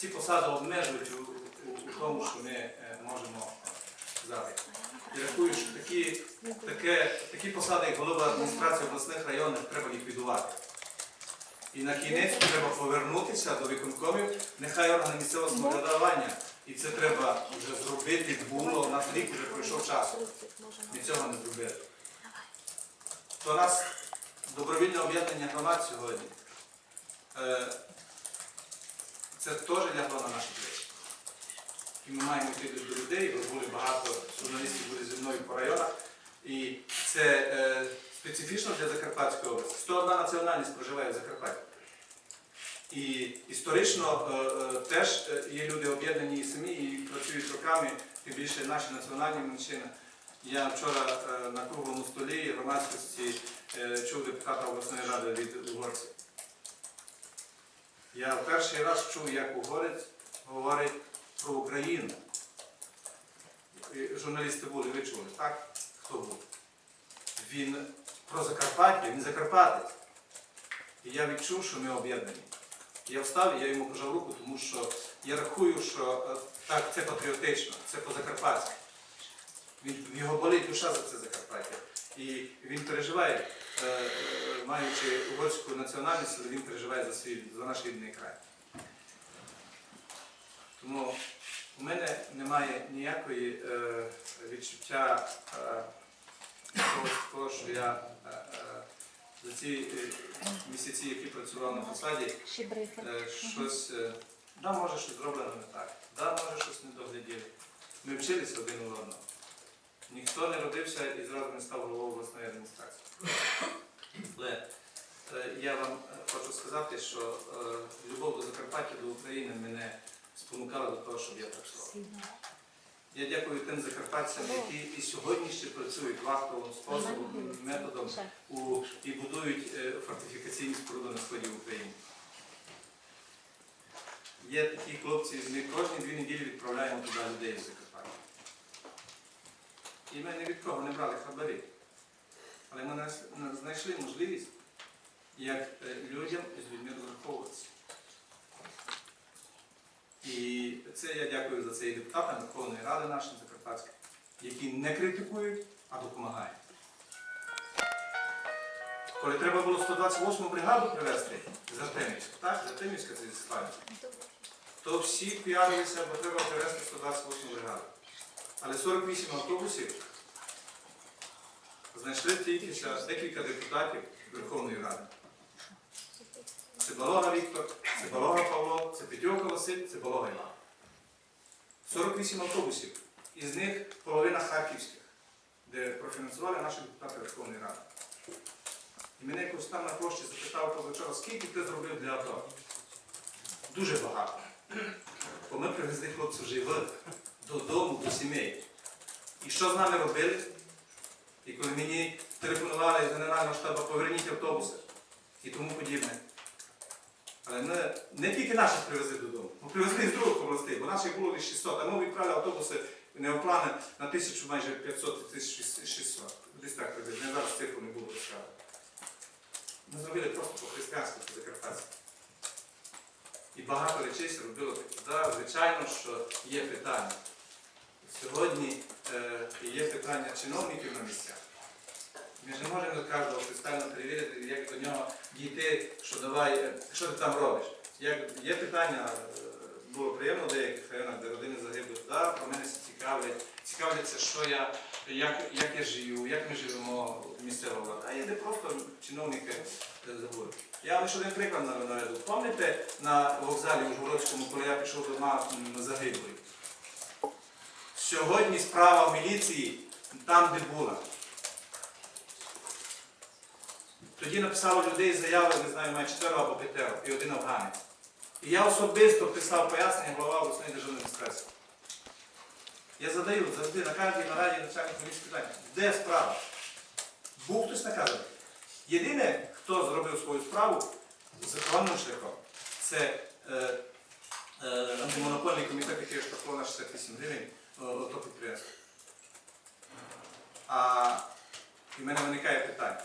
ці посади обмежують у, у, у тому, що ми е, можемо взяти. Я рахую, що такі, таке, такі посади, як голова адміністрації обласних районів, треба ліквідувати. І на кінець треба повернутися до виконкомів, нехай органи місцевого самоврядування. І це треба вже зробити було. У нас рік вже пройшов час. Ми цього не зробили. То нас добровільне об'єднання громад сьогодні. Це теж лягло на наші плечі. І ми маємо йти до людей, бо були багато журналістів були зі мною по районах. І це е, специфічно для Закарпатської області. 101 національність проживає в Закарпатті. І історично е, е, теж е, є люди об'єднані і самі і працюють роками, тим більше наші національні меншини. Я вчора е, на круглому столі громадськості е, чув депутата обласної ради від угорців. Я перший раз чув, як угорець говорить про Україну. Журналісти були, ви чули, так? Хто був? Він про Закарпаття, він Закарпатець. І я відчув, що ми об'єднані. Я встав і я йому пожав руку, тому що я рахую, що е, так, це патріотично, це по-закарпатськи. Він, його болить душа за це Закарпаття. І він переживає, е, маючи угорську національність, але він переживає за свій за наш рідний край. Тому у мене немає ніякої е, відчуття е, того, того, що я е, е, за ці е, місяці, які працював на посаді, е, щось, е, да, може щось зроблено не так, да, може щось не догляділи. Ми вчилися один у одного. Ніхто не родився і зразу не став головою обласної адміністрації. Але е, я вам е, хочу сказати, що е, любов до Закарпаття, до України мене спонукала до того, щоб я працював. Я дякую тим закарпатцям, які і сьогодні ще працюють вахтовим способом, методом у, і будують фортифікаційні споруди на сході України. Є такі хлопці, ми кожні дві неділі відправляємо туди людей з Закарпаття. І ми ні від кого не брали хабарі. Але ми знайшли можливість, як е, людям з людьми розраховуватися. І це я дякую за це і депутатам Верховної Ради нашим Закарпатським, які не критикують, а допомагають. Коли треба було 128 бригаду привезти з Артемівська, так, з Артемівська це зі то всі піарилися, бо треба привезти 128 бригаду. Але 48 автобусів знайшли тільки ще декілька депутатів Верховної Ради. Це Балога Віктор, це Балога Павло, це Петьовка Василь, це Балога Іван. 48 автобусів, із них половина харківських, де профінансували наші депутати Верховної Ради. І мене якось там на площі запитав позавчора, скільки ти зробив для АТО? Дуже багато. Бо ми привезли хлопців живих додому, до сімей. І що з нами робили? І коли мені телефонували з Генерального штабу, поверніть автобуси і тому подібне. Але ми не тільки наших привезли додому, ми привезли з других областей, бо наших було лише 600, а ми відправили автобуси неоплани на 1000 майже 500 1600. Десь так приблизно. Я зараз цифру не буду розказувати. Ми зробили просто по-християнськи, по-закарпатськи. І багато речей все робило таке. Да, звичайно, що є питання. Сьогодні е, є питання чиновників на місцях. Ми ж не можемо до кожного кристально перевірити, як до нього дійти, що ти там робиш. Як, є питання, е, було приємно в деяких районах, де родини загиблих, да, про мене цікавлять, цікавляться, що я, як, як я живу, як ми живемо місцева влада. А є де просто чиновники е, забули. Я вам ще один приклад наведу. Пам'ятаєте на вокзалі у Жгородському, коли я пішов до мами загиблої? Сьогодні справа в міліції там, де була. Тоді написало людей заяви, не знаю, має чотири або п'ятеро, і один афганець. І я особисто писав пояснення голова обласної державної адміністрації. Я задаю завжди на кожній нараді начальник міліції питання, де справа? Був хтось наказаний. Єдине, хто зробив свою справу законним шляхом, це е, е, антимонопольний комітет, який штрафував на 68 гривень е, ото підприємство. А і в мене виникає питання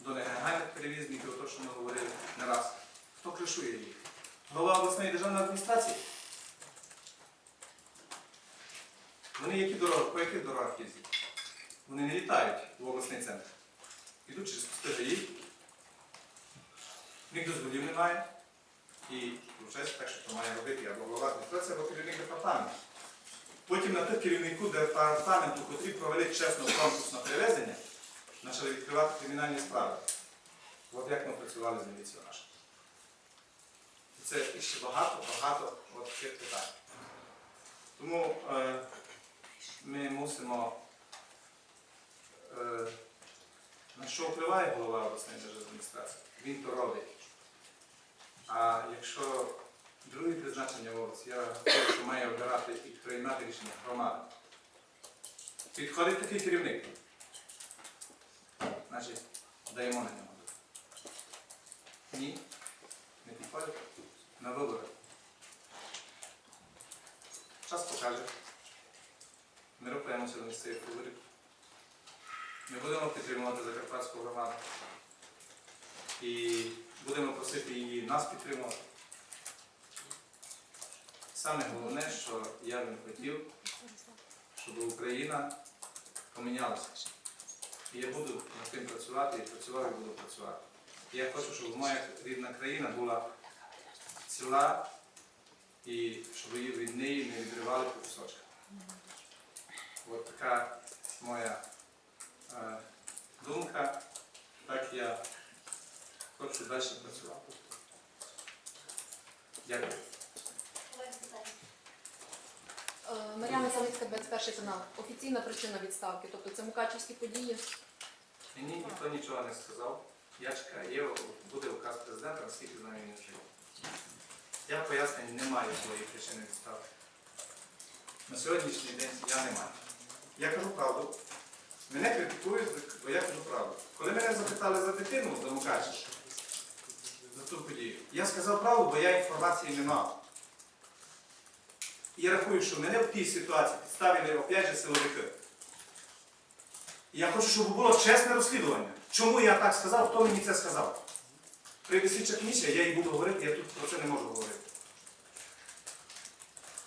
до нелегальних перевізників, то, що ми говорили не раз. Хто кришує їх? Голова обласної державної адміністрації? Вони які дороги, по яких дорогах їздять? Вони не літають в обласний центр. Йдуть через стежаї, в них дозволів немає. І вручається так, що то має робити або голова адміністрації, або керівник департаменту. Потім на те керівнику департаменту, котрі провели чесно конкурс на привезення почали відкривати кримінальні справи. От як ми працювали з міліцією нашою. І це ще багато, багато от таких питань. Тому е, ми мусимо, е, на що впливає голова обласної держадміністрації, він то робить. А якщо друге призначення в області, я говорю, що має обирати і приймати рішення громада. Підходить такий керівник. Значить, даємо на нього. Ні, не підходить. На вибори. Час покаже. Ми рухаємося до місцевих виборів. Ми будемо підтримувати Закарпатську громаду. І будемо просити її нас підтримувати. Саме головне, що я би хотів, щоб Україна помінялася. І я буду над тим працювати, і працював, і буду працювати. І я хочу, щоб моя рідна країна була ціла і щоб її від неї не відривали по кусочках. От така моя е, думка, так я хочу далі працювати. Дякую. Е, Мар'яна Залицька, 21 канал. Офіційна причина відставки, тобто це мукачівські події. Мені ніхто нічого не сказав. Я чекаю, буде указ президента, наскільки знаю, він не вжив. Я пояснень не маю своєї причини відставки. На сьогоднішній день я не маю. Я кажу правду. Мене критикують, бо я кажу правду. Коли мене запитали за дитину за Мукачів, за ту подію, я сказав правду, бо я інформації не мав. Я рахую, що мене в тій ситуації підставили опять же силовики. Я хочу, щоб було чесне розслідування. Чому я так сказав, хто мені це сказав? Прийде слідча комісія, я їй буду говорити, я тут про це не можу говорити.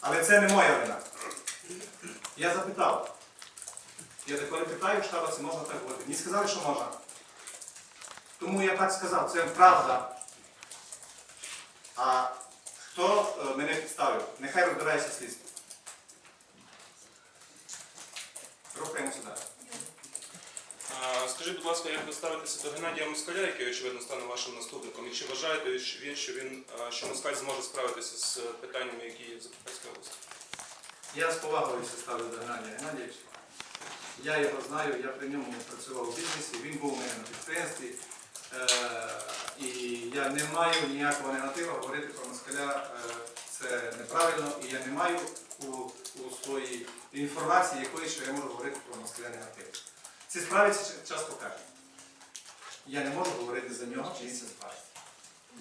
Але це не моя вина. Я запитав. Я коли питаю, в це можна так говорити. Мені сказали, що можна. Тому я так сказав, це правда. А хто е, мене підставив? Нехай розбирається слідство. Рухаємося далі. Скажіть, будь ласка, як ви ставитеся до Геннадія Москаля, який очевидно стане вашим наступником? І чи вважаєте що він, що він що Москаль зможе справитися з питаннями, які є в Закарпатській області? Я з повагою все ставлю до Геннадія Геннадійовича. Я його знаю, я при ньому працював у бізнесі, він був у мене на підприємстві. Е, і я не маю ніякого негативу говорити про москаля. Е, це неправильно, і я не маю у, у своїй інформації якої, що я можу говорити про москаля негативно. Ці справи час покаже. Я не можу говорити за нього, чи він це справиться.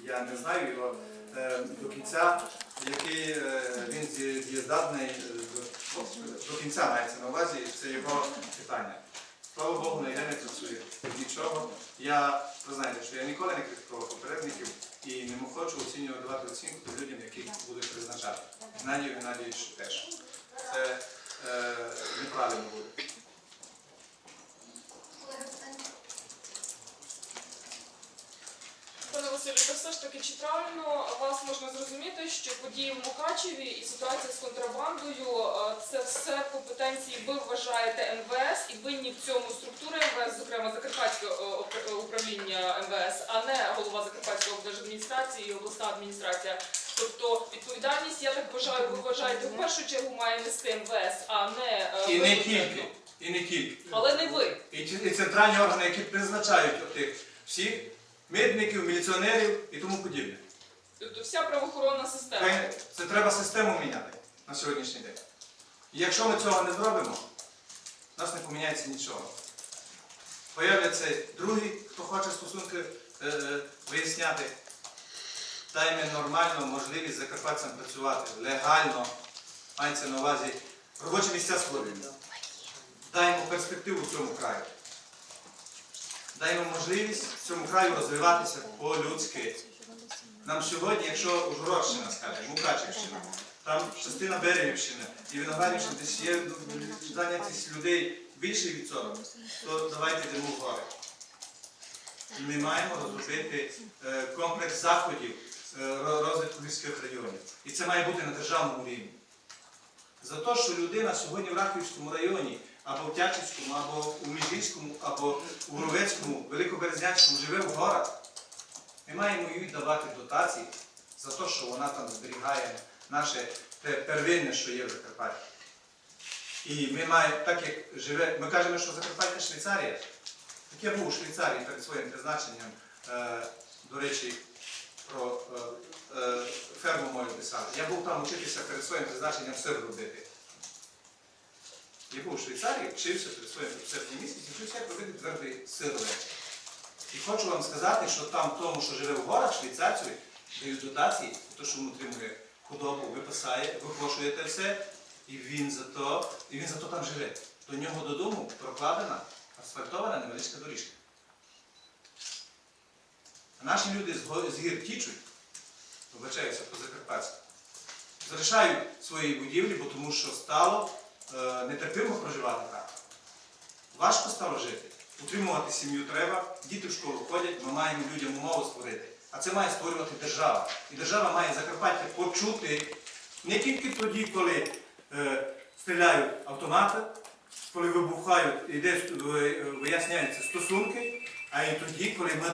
Я не знаю його е, до кінця, який е, він дієздатний е, до, до кінця мається на увазі, це його питання. Слава Богу, не я не працює нічого. Я, ви знаєте, що я ніколи не критикував попередників і не хочу оцінювати давати оцінку людям, яких будуть призначати. Геннадію Геннадійовичу теж. Це е, неправильно буде. Пане Василю, то все ж таки чи правильно вас можна зрозуміти, що події в Мукачеві і ситуація з контрабандою е, це все компетенції ви вважаєте МВС і винні в цьому структури МВС, зокрема Закарпатське е, управління МВС, а не голова Закарпатської облдержадміністрації і обласна адміністрація. Тобто відповідальність, я так вважаю, ви вважаєте в першу чергу має нести МВС, а не е, І не тільки. І не тільки. Але не ви. І, і центральні органи, які призначають тих всіх митників, міліціонерів і тому подібне. Тобто вся правоохоронна система. Хай- Це треба систему міняти на сьогоднішній день. І якщо ми цього не зробимо, у нас не поміняється нічого. Появляться другі, хто хоче стосунки е, е, виясняти. Дайме нормально можливість закарпатцям працювати легально, мається на увазі робочі місця створюємо. Даємо перспективу цьому краю. Даємо можливість цьому краю розвиватися по-людськи. Нам сьогодні, якщо Ужгородщина, скажімо, Мукачівщина, там частина Берегівщини і Виноградівщина, десь є зайнятість людей більший відсоток, то давайте йдемо в гори. Ми маємо розробити е, комплекс заходів е, ро- розвитку гірських районів. І це має бути на державному рівні. За те, що людина сьогодні в Рахівському районі, або в Тячівському, або у Міжгірському, або у Ровецькому, Великоберезнянському живе в горах, ми маємо їй давати дотації за те, що вона там зберігає наше первинне, що є в Закарпатті. І ми маємо, так як живе, ми кажемо, що Закарпаття Швейцарія. Так я був у Швейцарії перед своїм призначенням, е, до речі, про е, е, ферму мою писали. Я був там вчитися перед своїм призначенням сир робити. Я був у Швейцарії, вчився перед своїм в серпні місяці, вчився, як робити твердий сир. І хочу вам сказати, що там тому, що живе в горах, швейцарцю, дають дотації, то, що він утримує худобу, випасає, викошує те все, і він за то, і він за то там живе. До нього додому прокладена асфальтована невеличка доріжка. А наші люди з гір тічуть, вибачаюся по Закарпатську, залишають свої будівлі, бо тому що стало нетерпимо проживати так. Важко стало жити. Утримувати сім'ю треба, діти в школу ходять, ми маємо людям умови створити. А це має створювати держава. І держава має Закарпаття почути не тільки тоді, коли е, стріляють автомати, коли вибухають і е, виясняються стосунки, а й тоді, коли ми